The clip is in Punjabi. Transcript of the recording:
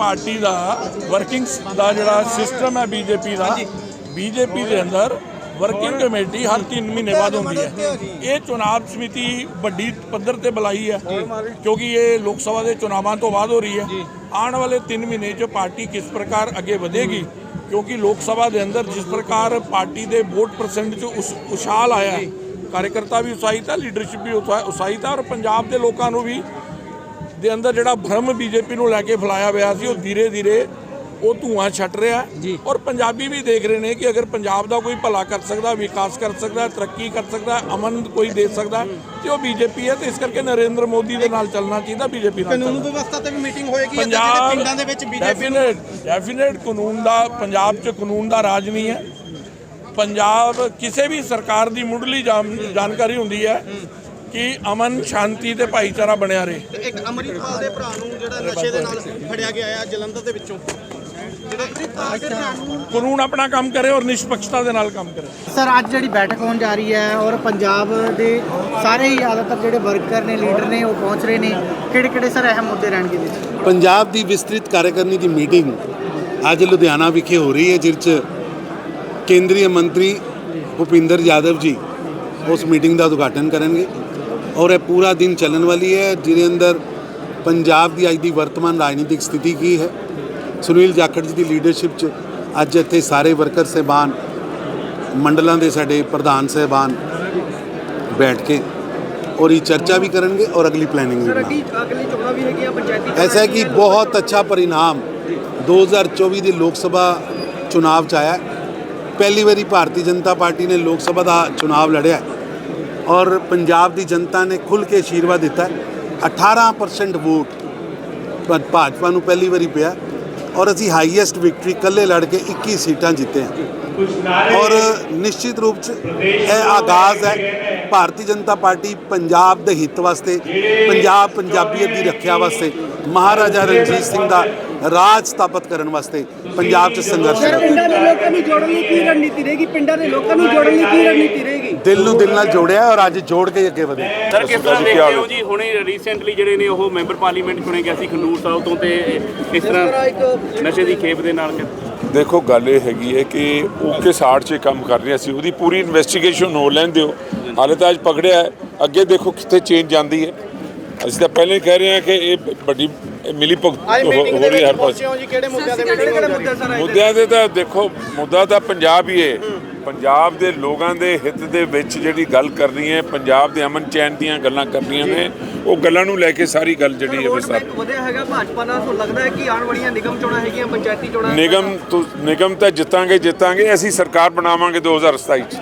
ਪਾਰਟੀ ਦਾ ਵਰਕਿੰਗ ਦਾ ਜਿਹੜਾ ਸਿਸਟਮ ਹੈ ਬੀਜੇਪੀ ਦਾ ਬੀਜੇਪੀ ਦੇ ਅੰਦਰ ਵਰਕਿੰਗ ਕਮੇਟੀ ਹਰ 3 ਮਹੀਨੇ ਬਾਅਦ ਹੁੰਦੀ ਹੈ। ਇਹ ਚੁਣਾਵ ਸਮਿਤੀ ਵੱਡੀ ਪੱਧਰ ਤੇ ਬੁਲਾਈ ਹੈ ਕਿਉਂਕਿ ਇਹ ਲੋਕ ਸਭਾ ਦੇ ਚੁਣਾਵਾਂ ਤੋਂ ਬਾਅਦ ਹੋ ਰਹੀ ਹੈ। ਆਉਣ ਵਾਲੇ 3 ਮਹੀਨੇ 'ਚ ਪਾਰਟੀ ਕਿਸ ਪ੍ਰਕਾਰ ਅੱਗੇ ਵਧੇਗੀ? ਕਿਉਂਕਿ ਲੋਕ ਸਭਾ ਦੇ ਅੰਦਰ ਜਿਸ ਪ੍ਰਕਾਰ ਪਾਰਟੀ ਦੇ ਵੋਟ ਪਰਸੈਂਟ 'ਚ ਉਸ ਉਛਾਲ ਆਇਆ ਕਾਰਜਕਰਤਾ ਵੀ ਉਤਸ਼ਾਹਿਤ ਹੈ ਲੀਡਰਸ਼ਿਪ ਵੀ ਉਤਸ਼ਾਹਿਤ ਹੈ ਔਰ ਪੰਜਾਬ ਦੇ ਲੋਕਾਂ ਨੂੰ ਵੀ ਦੇ ਅੰਦਰ ਜਿਹੜਾ ਭਰਮ ਬੀਜੇਪੀ ਨੂੰ ਲੈ ਕੇ ਫੈਲਾਇਆ ਹੋਇਆ ਸੀ ਉਹ ਧੀਰੇ ਧੀਰੇ ਉਹ ਧੂਆਂ ਛੱਟ ਰਿਹਾ। ਹੈ ਔਰ ਪੰਜਾਬੀ ਵੀ ਦੇਖ ਰਹੇ ਨੇ ਕਿ ਅਗਰ ਪੰਜਾਬ ਦਾ ਕੋਈ ਭਲਾ ਕਰ ਸਕਦਾ ਵਿਕਾਸ ਕਰ ਸਕਦਾ ਤਰੱਕੀ ਕਰ ਸਕਦਾ ਅਮਨ ਕੋਈ ਦੇ ਸਕਦਾ ਤੇ ਉਹ ਬੀਜੇਪੀ ਹੈ ਤੇ ਇਸ ਕਰਕੇ ਨਰਿੰਦਰ ਮੋਦੀ ਦੇ ਨਾਲ ਚੱਲਣਾ ਚਾਹੀਦਾ ਬੀਜੇਪੀ ਨਾਲ ਕਾਨੂੰਨ। ਵਿਵਸਥਾ ਤੇ ਵੀ ਮੀਟਿੰਗ ਹੋਏਗੀ ਪੰਜਾਬ ਪਿੰਡਾਂ ਦੇ ਵਿੱਚ ਬੀਜੇਪੀ ਡੈਫੀਨੇਟ ਡੈਫੀਨੇਟ ਕਾਨੂੰਨ ਦਾ ਪੰਜਾਬ 'ਚ ਕਾਨੂੰਨ ਦਾ ਰਾਜ ਨਹੀਂ ਹੈ। ਪੰਜਾਬ ਕਿਸੇ ਵੀ ਸਰਕਾਰ ਦੀ ਮੁੱਢਲੀ ਜਾਣ- ਜਾਣਕਾਰੀ ਹੁੰਦੀ ਹੈ। ਕਿ ਅਮਨ ਸ਼ਾਂਤੀ ਤੇ ਭਾਈਚਾਰਾ ਬਣਿਆ ਰਹੇ। ਤੇ ਇੱਕ ਅਮਰਿਤਪਾਲ ਦੇ ਭਰਾ ਨੂੰ ਜਿਹੜਾ ਨਸ਼ੇ ਦੇ ਨਾਲ ਫੜਿਆ ਗਿਆ ਆ ਜਲੰਧਰ ਦੇ ਵਿੱਚੋਂ। ਕਾਨੂੰਨ ਆਪਣਾ ਕੰਮ ਕਰੇ ਔਰ ਨਿਸ਼ਪਕਸ਼ਤਾ ਦੇ ਨਾਲ ਕੰਮ ਕਰੇ। ਸਰ ਅੱਜ ਜਿਹੜੀ ਬੈਠਕ ਹੋਣ ਜਾ ਰਹੀ ਹੈ ਔਰ ਪੰਜਾਬ ਦੇ ਸਾਰੇ ਹੀ ਜ਼ਿਆਦਾਤਰ ਜਿਹੜੇ ਵਰਕਰ ਨੇ ਲੀਡਰ ਨੇ ਉਹ ਪਹੁੰਚ ਰਹੇ ਨੇ ਕਿਹੜੇ ਕਿਹੜੇ ਸਰ ਅਹਿਮ ਮੁੱਦੇ ਰਹਿਣਗੇ ਵਿੱਚ? ਪੰਜਾਬ ਦੀ ਵਿਸਤ੍ਰਿਤ ਕਾਰਜਕਾਰਨੀ ਦੀ ਮੀਟਿੰਗ ਅੱਜ ਲੁਧਿਆਣਾ ਵਿਖੇ ਹੋ ਰਹੀ ਹੈ ਜਿਸ 'ਚ ਕੇਂਦਰੀ ਮੰਤਰੀ ਭੁਪਿੰਦਰ ਯਾਦਵ ਜੀ ਉਸ ਮੀਟਿੰਗ ਦਾ ਉਦਘਾਟਨ ਕਰਨਗੇ। ਔਰ ਇਹ ਪੂਰਾ ਦਿਨ ਚੱਲਣ ਵਾਲੀ ਹੈ ਜਿਹਦੇ ਅੰਦਰ ਪੰਜਾਬ ਦੀ ਅੱਜ ਦੀ ਵਰਤਮਾਨ ਰਾਜਨੀਤਿਕ ਸਥਿਤੀ ਕੀ ਹੈ ਸੁਨੀਲ ਜਾਖੜ ਜੀ ਦੀ ਲੀਡਰਸ਼ਿਪ 'ਚ ਅੱਜ ਇੱਥੇ ਸਾਰੇ ਵਰਕਰ ਸਹਿਬਾਨ ਮੰਡਲਾਂ ਦੇ ਸਾਡੇ ਪ੍ਰਧਾਨ ਸਹਿਬਾਨ ਬੈਠ ਕੇ ਔਰ ਇਹ ਚਰਚਾ ਵੀ ਕਰਨਗੇ ਔਰ ਅਗਲੀ ਪਲੈਨਿੰਗ ਵੀ ਬਣਾਉਣਗੇ ਅਗਲੀ ਚੋਣਾਂ ਵੀ ਹੈਗੀਆਂ ਪੰਚਾਇਤੀ ऐसा है कि बहुत अच्छा परिणाम 2024 ਦੀ ਲੋਕ ਸਭਾ ਚੁਣਾਵ ਚ ਆਇਆ ਹੈ। ਪਹਿਲੀ ਵਾਰੀ ਭਾਰਤੀ ਜਨਤਾ ਪਾਰਟੀ ਨੇ ਲੋਕ ਸਭਾ ਦਾ ਚੁਣਾਵ ਲੜਿਆ ਹੈ ਔਰ ਪੰਜਾਬ ਦੀ ਜਨਤਾ ਨੇ ਖੁੱਲ ਕੇ ਆਸ਼ੀਰਵਾਦ ਦਿੱਤਾ। ਹੈ 18% ਵੋਟ ਭਾਜਪਾ ਨੂੰ ਪਹਿਲੀ ਵਾਰੀ ਪਿਆ ਔਰ ਅਸੀਂ ਹਾਈਐਸਟ ਵਿਕਟਰੀ ਇਕੱਲੇ ਲੜ ਕੇ 21 ਸੀਟਾਂ ਜਿੱਤੇ ਹਾਂ। ਔਰ ਨਿਸ਼ਚਿਤ ਰੂਪ ਚ ਇਹ ਆਗਾਜ਼ ਹੈ, ਭਾਰਤੀ ਜਨਤਾ ਪਾਰਟੀ ਪੰਜਾਬ ਦੇ ਹਿੱਤ ਵਾਸਤੇ, ਪੰਜਾਬ ਪੰਜਾਬੀਅਤ ਦੀ ਰੱਖਿਆ ਵਾਸਤੇ, ਮਹਾਰਾਜਾ ਰਣਜੀਤ ਸਿੰਘ ਦਾ ਰਾਜ ਸਥਾਪਿਤ ਕਰਨ ਵਾਸਤੇ ਪੰਜਾਬ 'ਚ ਸੰਘਰਸ਼ ਪਿੰਡਾਂ ਦੇ ਲੋਕਾਂ ਨੂੰ ਜੋੜਨ ਲਈ ਕੀ ਰਣਨੀਤੀ ਰਹੇਗੀ? ਪਿੰਡਾਂ ਦੇ ਲੋਕਾਂ ਨੂੰ ਜੋੜਨ ਲਈ ਕੀ ਰਣਨੀਤੀ ਰਹੇਗੀ? ਦਿਲ ਨੂੰ ਦਿਲ ਨਾਲ ਜੋੜਿਆ ਔਰ ਅੱਜ ਜੋੜ ਕੇ ਅੱਗੇ ਵਧੇ। ਸਰ ਕਿਸ ਤਰ੍ਹਾਂ ਦੇਖਦੇ ਹੋ ਜੀ? ਹੁਣੇ ਰੀਸੈਂਟਲੀ ਜਿਹੜੇ ਨੇ ਉਹ ਮੈਂਬਰ ਪਾਰਲੀਮੈਂਟ ਚੁਣੇ ਗਏ ਸੀ ਖੰਡੂਰ ਸਾਹਿਬ ਤੋਂ ਤੇ ਇਸ ਤਰ੍ਹਾਂ ਨਸ਼ੇ ਦੀ ਖੇਪ ਦੇ ਨਾਲ ਦੇਖੋ ਗੱਲ ਇਹ ਹੈਗੀ ਹੈ ਕਿ ਉਹ ਕਿਸ ਆੜ 'ਚ ਕੰਮ ਕਰ ਰਿਹਾ ਸੀ। ਉਹਦੀ ਪੂਰੀ ਇਨਵੈਸਟੀਗੇਸ਼ਨ ਹੋ ਲੈਣ ਦਿਓ। ਹਾਲੇ ਤਾਂ ਅੱਜ ਪਕੜਿਆ ਹੈ। ਅੱਗੇ ਦੇਖੋ ਕਿੱਥੇ ਚੇਂਜ ਜਾਂਦੀ ਹੈ। ਅਸੀਂ ਤਾਂ ਪਹਿਲੇ ਹੀ ਕਹਿ ਰਹੇ ਹਾਂ ਕਿ ਇਹ ਵੱਡੀ ਮਿਲੀ ਭੁਗਤ ਹੋ ਰਹੀ ਹੈ ਹਰ ਪਾਸੇ। ਮੁੱਦਿਆਂ ਦੇ ਤਾਂ ਦੇਖੋ ਮੁੱਦਾ ਤਾਂ ਪੰਜਾਬ ਹੀ। ਹੈ। ਪੰਜਾਬ ਦੇ ਲੋਕਾਂ ਦੇ ਹਿੱਤ ਦੇ ਵਿੱਚ ਜਿਹੜੀ ਗੱਲ ਕਰਨੀ ਹੈ ਪੰਜਾਬ ਦੇ ਅਮਨ ਚੈਨ ਦੀਆਂ ਗੱਲਾਂ ਕਰਨੀਆਂ ਨੇ ਉਹ ਗੱਲਾਂ ਨੂੰ ਲੈ ਕੇ ਸਾਰੀ ਗੱਲ ਜਿਹੜੀ ਹੈ ਵਿਸਤਾਰ ਵਧਿਆ ਹੈਗਾ ਭਾਜਪਾ ਨਾਲ ਤੁਹਾਨੂੰ ਲੱਗਦਾ ਹੈ ਕਿ ਆਉਣ ਵਾਲੀਆਂ ਨਿਗਮ ਚੋਣਾਂ ਹੈਗੀਆਂ ਪੰਚਾਇਤੀ ਚੋਣਾਂ ਨਿਗਮ ਤੋਂ ਨਿਗਮ ਤਾਂ ਜਿੱਤਾਂਗੇ ਜਿੱਤਾਂਗੇ ਅਸੀਂ ਸਰਕਾਰ ਬਣਾਵਾਂਗੇ 2027 ਚ।